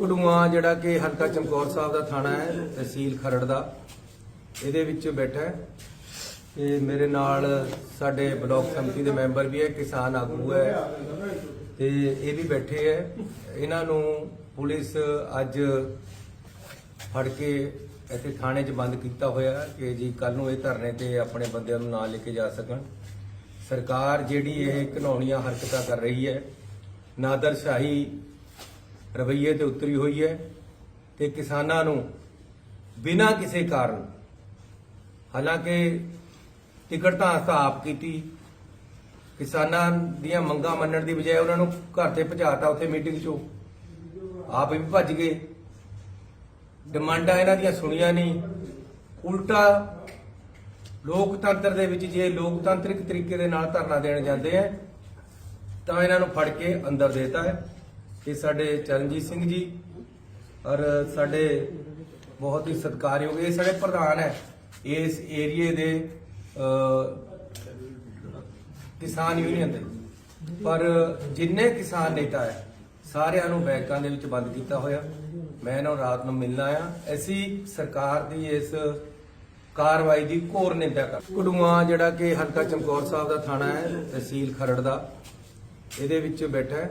ਕੜੂਆ ਜਿਹੜਾ ਕਿ ਹਲਕਾ ਚਮਕੌਰ ਸਾਹਿਬ ਦਾ ਥਾਣਾ ਹੈ, ਤਹਿਸੀਲ ਖਰੜ ਦਾ। ਇਹਦੇ ਵਿੱਚ ਬੈਠਾ ਹੈ ਤੇ ਮੇਰੇ ਨਾਲ ਸਾਡੇ ਬਲਾਕ ਸਮਿਤੀ ਦੇ ਮੈਂਬਰ ਵੀ ਹੈ, ਕਿਸਾਨ ਆਗੂ ਹੈ। ਤੇ ਇਹ ਵੀ ਬੈਠੇ ਹੈ। ਇਹਨਾਂ ਨੂੰ ਪੁਲਿਸ ਅੱਜ ਫੜ ਕੇ ਇੱਥੇ ਥਾਣੇ 'ਚ ਬੰਦ ਕੀਤਾ ਹੋਇਆ ਕਿ ਜੀ ਕੱਲ ਨੂੰ ਇਹ ਧਰਨੇ ਤੇ ਆਪਣੇ ਬੰਦਿਆਂ ਨੂੰ ਨਾਲ ਲੈ ਕੇ ਜਾ ਸਕਣ। ਸਰਕਾਰ ਜਿਹੜੀ ਇਹ ਘਿਨੌਣੀਆਂ ਹਰਕਤਾਂ ਕਰ ਰਹੀ ਹੈ ਨਾਦਰਸ਼ਾਹੀ ਰਵੱਈਏ ਤੇ ਉਤਰੀ ਹੋਈ ਹੈ ਤੇ ਕਿਸਾਨਾਂ ਨੂੰ ਬਿਨਾਂ ਕਿਸੇ ਕਾਰਨ, ਹਾਲਾਂਕਿ ਟਿਕਟ ਤਾਂ ਅਸਾਂ ਆਪ ਕੀਤੀ, ਕਿਸਾਨਾਂ ਦੀਆਂ ਮੰਗਾਂ ਮੰਨਣ ਦੀ ਬਜਾਏ ਉਹਨਾਂ ਨੂੰ ਘਰ ਤੇ ਭਜਾਤਾ ਉੱਥੇ ਮੀਟਿੰਗ 'ਚੋਂ। ਆਪ ਵੀ ਭੱਜ ਗਏ। ਡਿਮਾਂਡਾਂ ਇਹਨਾਂ ਦੀਆਂ ਸੁਣੀਆਂ ਨਹੀਂ। ਉਲਟਾ ਲੋਕਤੰਤਰ ਦੇ ਵਿੱਚ ਜੇ ਲੋਕਤਾਂਤਰਿਕ ਤਰੀਕੇ ਦੇ ਨਾਲ ਧਰਨਾ ਦੇਣ ਜਾਂਦੇ ਆ, ਤਾਂ ਇਹਨਾਂ ਨੂੰ ਫੜ ਕੇ ਅੰਦਰ ਦੇਤਾ ਹੈ। ਇਹ ਸਾਡੇ ਚਰਨਜੀਤ ਸਿੰਘ ਜੀ ਔਰ ਸਾਡੇ ਬਹੁਤ ਹੀ ਸਤਿਕਾਰਯੋਗ, ਇਹ ਸਾਡੇ ਪ੍ਰਧਾਨ ਹੈ। ਇਸ ਏਰੀਏ ਦੇ ਕਿਸਾਨ ਯੂਨੀਅਨ ਦੇ। ਪਰ ਜਿੰਨੇ ਕਿਸਾਨ ਨੇਤਾ ਹੈ, ਸਾਰਿਆਂ ਨੂੰ ਬੈਂਕਾਂ ਦੇ ਵਿੱਚ ਬੰਦ ਕੀਤਾ ਹੋਇਆ। ਮੈਂ ਇਹਨਾਂ ਰਾਤ ਨੂੰ ਮਿਲਣਾ ਆ ਅਸੀਂ ਸਰਕਾਰ ਦੀ ਇਸ ਕਾਰਵਾਈ ਦੀ ਘੋਰ ਨਿੰਦਾ ਕਰ ਕੜੂਆ ਜਿਹੜਾ ਕਿ ਹਲਕਾ ਚਮਕੌਰ ਸਾਹਿਬ ਦਾ ਥਾਣਾ ਹੈ, ਤਹਿਸੀਲ ਖਰੜ ਦਾ, ਇਹਦੇ ਵਿੱਚ ਬੈਠਾ ਹੈ।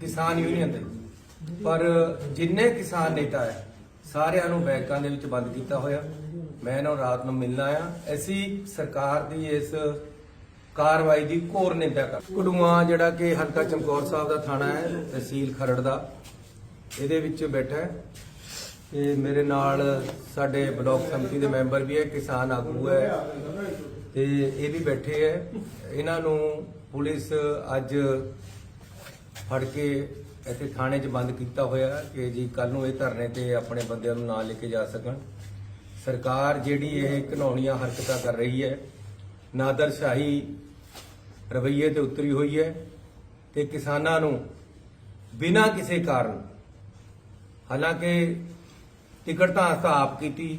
ਕਿਸਾਨ ਯੂਨੀਅਨ ਦੇ। ਪਰ ਜਿੰਨੇ ਕਿਸਾਨ ਨੇਤਾ ਹੈ, ਸਾਰਿਆਂ ਨੂੰ ਬੈਂਕਾਂ ਦੇ ਵਿੱਚ ਬੰਦ ਕੀਤਾ ਹੋਇਆ। ਮੈਂ ਇਹਨਾਂ ਨੂੰ ਰਾਤ ਨੂੰ ਮਿਲਣਾ ਆ ਅਸੀਂ ਸਰਕਾਰ ਦੀ ਇਸ ਕਾਰਵਾਈ ਦੀ ਘੋਰ ਨਿੰਦਾ ਕਰ ਕੜੂਆ ਜਿਹੜਾ ਕਿ ਹਲਕਾ ਚਮਕੌਰ ਸਾਹਿਬ ਦਾ ਥਾਣਾ ਹੈ, ਤਹਿਸੀਲ ਖਰੜ ਦਾ। ਇਹਦੇ ਵਿੱਚ ਬੈਠਾ ਹੈ। ਤੇ ਮੇਰੇ ਨਾਲ ਸਾਡੇ ਬਲਾਕ ਸਮਿਤੀ ਦੇ ਮੈਂਬਰ ਵੀ ਹੈ, ਕਿਸਾਨ ਆਗੂ ਹੈ। ਤੇ ਇਹ ਵੀ ਬੈਠੇ ਹੈ ਇਹਨਾਂ ਨੂੰ ਪੁਲਿਸ ਅੱਜ ਫੜ ਕੇ ਇੱਥੇ ਥਾਣੇ 'ਚ ਬੰਦ ਕੀਤਾ ਹੋਇਆ ਕਿ ਜੀ ਕੱਲ ਨੂੰ ਇਹ ਧਰਨੇ ਤੇ ਆਪਣੇ ਬੰਦਿਆਂ ਨੂੰ ਨਾਲ ਲੈ ਕੇ ਜਾ ਸਕਣ। ਸਰਕਾਰ ਜਿਹੜੀ ਇਹ ਘਿਨੌਣੀਆਂ ਹਰਕਤਾਂ ਕਰ ਰਹੀ ਹੈ ਨਾਦਰਸ਼ਾਹੀ ਰਵੱਈਏ ਤੇ ਉਤਰੀ ਹੋਈ ਹੈ ਤੇ ਕਿਸਾਨਾਂ ਨੂੰ ਬਿਨਾਂ ਕਿਸੇ ਕਾਰਨ ਹਾਲਾਂਕਿ ਟਿਕਟ ਤਾਂ ਆਪ ਕੀਤੀ